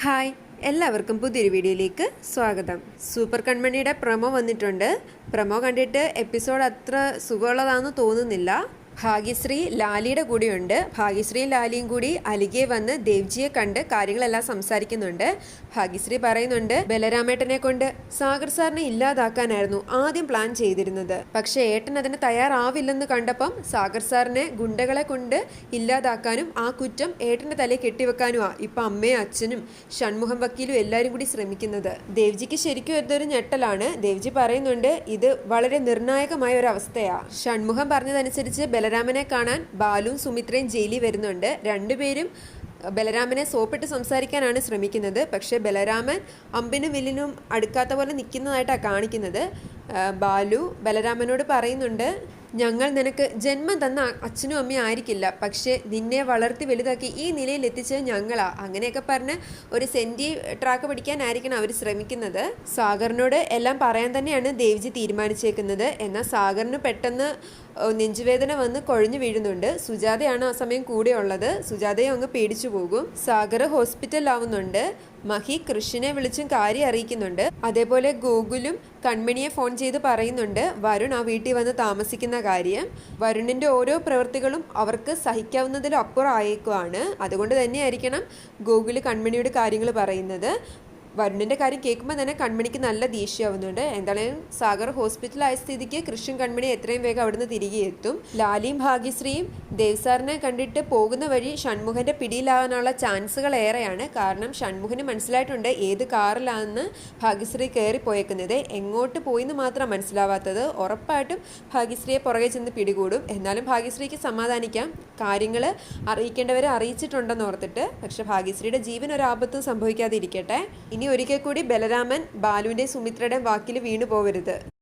Hi എല്ലാവർക്കും പുതിയൊരു വീഡിയോയിലേക്ക് സ്വാഗതം. സൂപ്പർ കൺമണിയുടെ പ്രമോ വന്നിട്ടുണ്ട്. പ്രമോ കണ്ടിട്ട് എപ്പിസോഡ് അത്ര സുഖമുള്ളതാണെന്ന് തോന്നുന്നില്ല. ഭാഗ്യശ്രീ ലാലിയുടെ കൂടെയുണ്ട്. ഭാഗ്യശ്രീയും ലാലിയും കൂടി അലികെ വന്ന് ദേവ്ജിയെ കണ്ട് കാര്യങ്ങളെല്ലാം സംസാരിക്കുന്നുണ്ട്. ഭാഗ്യശ്രീ പറയുന്നുണ്ട് ബലരാമേട്ടനെ കൊണ്ട് സാഗർ സാറിനെ ഇല്ലാതാക്കാനായിരുന്നു ആദ്യം പ്ലാൻ ചെയ്തിരുന്നത്. പക്ഷേ ഏട്ടൻ അതിന് തയ്യാറാവില്ലെന്ന് കണ്ടപ്പം സാഗർ സാറിനെ ഗുണ്ടകളെ കൊണ്ട് ഇല്ലാതാക്കാനും ആ കുറ്റം ഏട്ടന്റെ തലയിൽ കെട്ടിവെക്കാനുമാ ഇപ്പൊ അമ്മയും അച്ഛനും ഷൺമുഖം വക്കീലും എല്ലാവരും കൂടി ശ്രമിക്കുന്നത്. ദേവ്ജിക്ക് ശരിക്കും ഇതൊരു ഞെട്ടലാണ്. ദേവ്ജി പറയുന്നുണ്ട് ഇത് വളരെ നിർണായകമായ ഒരു അവസ്ഥയാ. ഷൺമുഖം പറഞ്ഞതനുസരിച്ച് ബലരാമനെ കാണാൻ ബാലുവും സുമിത്രയും ജയിലിൽ വരുന്നുണ്ട്. രണ്ടുപേരും ബലരാമനെ സോപ്പിട്ട് സംസാരിക്കാനാണ് ശ്രമിക്കുന്നത്. പക്ഷേ ബലരാമൻ അമ്പിനും വില്ലിനും അടുക്കാത്ത പോലെ നിൽക്കുന്നതായിട്ടാണ് കാണിക്കുന്നത്. ബാലു ബലരാമനോട് പറയുന്നുണ്ട് ഞങ്ങൾ നിനക്ക് ജന്മം തന്ന അച്ഛനും അമ്മയും ആയിരിക്കില്ല. പക്ഷേ നിന്നെ വളർത്തി വലുതാക്കി ഈ നിലയിൽ എത്തിച്ചത് ഞങ്ങളാ. അങ്ങനെയൊക്കെ പറഞ്ഞ് ഒരു സെന്റി ട്രാക്ക് പഠിക്കാനായിരിക്കണം അവർ ശ്രമിക്കുന്നത്. സാഗറിനോട് എല്ലാം പറയാൻ തന്നെയാണ് ദേവിജി തീരുമാനിച്ചേക്കുന്നത്. എന്നാൽ സാഗറിന് പെട്ടെന്ന് നെഞ്ചുവേദന വന്ന് കൊഴിഞ്ഞു വീഴുന്നുണ്ട്. സുജാതയാണ് ആ സമയം കൂടെ ഉള്ളത്. സുജാതയും അങ്ങ് പേടിച്ചു പോകും. സാഗർ ഹോസ്പിറ്റലിലാവുന്നുണ്ട്. മഹി കൃഷിനെ വിളിച്ചും കാര്യം അറിയിക്കുന്നുണ്ട്. അതേപോലെ ഗോകുലും കൺമണിയെ ഫോൺ ചെയ്ത് പറയുന്നുണ്ട്. വരുൺ ആ വീട്ടിൽ വന്ന് താമസിക്കുന്ന കാര്യം വരുണിന്റെ ഓരോ പ്രവൃത്തികളും അവർക്ക് സഹിക്കാവുന്നതിലും അപ്പുറം ആയേക്കുവാണ് അതുകൊണ്ട് തന്നെയായിരിക്കണം ഗോകുൽ കൺമണിയുടെ കാര്യങ്ങൾ പറയുന്നത്. വരുണിന്റെ കാര്യം കേൾക്കുമ്പോൾ തന്നെ കൺമണിക്ക് നല്ല ദേഷ്യമാവുന്നുണ്ട് എന്തായാലും സാഗർ ഹോസ്പിറ്റലായ സ്ഥിതിക്ക് കൃഷ്ണൻ കൺമണി എത്രയും വേഗം അവിടുന്ന് തിരികെ എത്തും. ലാലിയും ഭാഗ്യശ്രീയും ദേവ്സാറിനെ കണ്ടിട്ട് പോകുന്ന വഴി ഷൺമുഖന്റെ പിടിയിലാകാനുള്ള ചാൻസുകൾ ഏറെയാണ്. കാരണം ഷൺമുഖന് മനസ്സിലായിട്ടുണ്ട് ഏത് കാറിലാണെന്ന് ഭാഗ്യശ്രീ കയറി പോയേക്കുന്നത്. എങ്ങോട്ട് പോയിന്ന് മാത്രം മനസ്സിലാവാത്തത്. ഉറപ്പായിട്ടും ഭാഗ്യശ്രീയെ പുറകെ ചെന്ന് പിടികൂടും. എന്നാലും ഭാഗ്യശ്രീക്ക് സമാധാനിക്കാം. കാര്യങ്ങൾ അറിയിക്കേണ്ടവരെ അറിയിച്ചിട്ടുണ്ടെന്ന് ഓർത്തിട്ട്. പക്ഷെ ഭാഗ്യശ്രീയുടെ ജീവൻ ഒരാപത്തും സംഭവിക്കാതിരിക്കട്ടെ. സംഭവിക്കാതിരിക്കട്ടെ ഇനി ഒരിക്കൽ കൂടി ബലരാമൻ ബാലുവിന്റെ സുമിത്രയുടെ വാക്കിൽ വീണു പോവരുത്